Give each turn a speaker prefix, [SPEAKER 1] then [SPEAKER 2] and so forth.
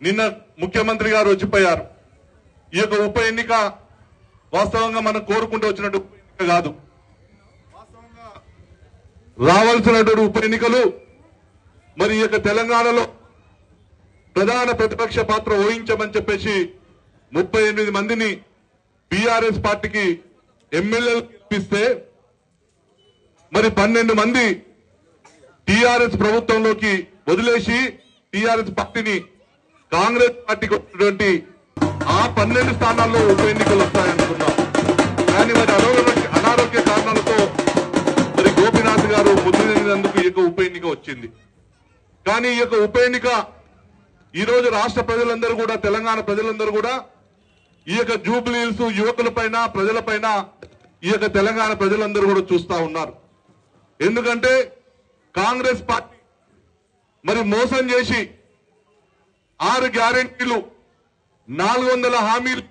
[SPEAKER 1] నిన్న ముఖ్యమంత్రి గారు వచ్చిపోయారు. ఈ యొక్క ఉప ఎన్నిక వాస్తవంగా మనం కోరుకుంటూ వచ్చినట్టు ఎన్నిక కాదు. రావాల్సినటువంటి ఉప ఎన్నికలు మరి ఈ యొక్క తెలంగాణలో ప్రధాన ప్రతిపక్ష పాత్ర వహించమని చెప్పేసి ముప్పై ఎనిమిది మందిని బీఆర్ఎస్ పార్టీకి ఎమ్మెల్యేలు ఇప్పిస్తే మరి పన్నెండు మంది టిఆర్ఎస్ ప్రభుత్వంలోకి వదిలేసి టిఆర్ఎస్ పార్టీని కాంగ్రెస్ పార్టీకి వచ్చినటువంటి ఆ పన్నెండు స్థానాల్లో ఉప ఎన్నికలు వస్తాయనుకున్నాం. కానీ మరి అనారోగ్య అనారోగ్య కారణాలతో మరి గోపినాథ్ గారు ముందుకు ఈ యొక్క ఉప ఎన్నిక వచ్చింది. కానీ ఈ యొక్క ఉప ఎన్నిక ఈ రోజు రాష్ట్ర ప్రజలందరూ కూడా తెలంగాణ ప్రజలందరూ కూడా ఈ యొక్క జూబ్లీస్ యువకులపైన ప్రజలపైన ఈ యొక్క తెలంగాణ ప్రజలందరూ కూడా చూస్తా ఉన్నారు. ఎందుకంటే కాంగ్రెస్ పార్టీ మరి మోసం చేసి ఆరు గ్యారంటీలు నాలుగు వందల హామీలు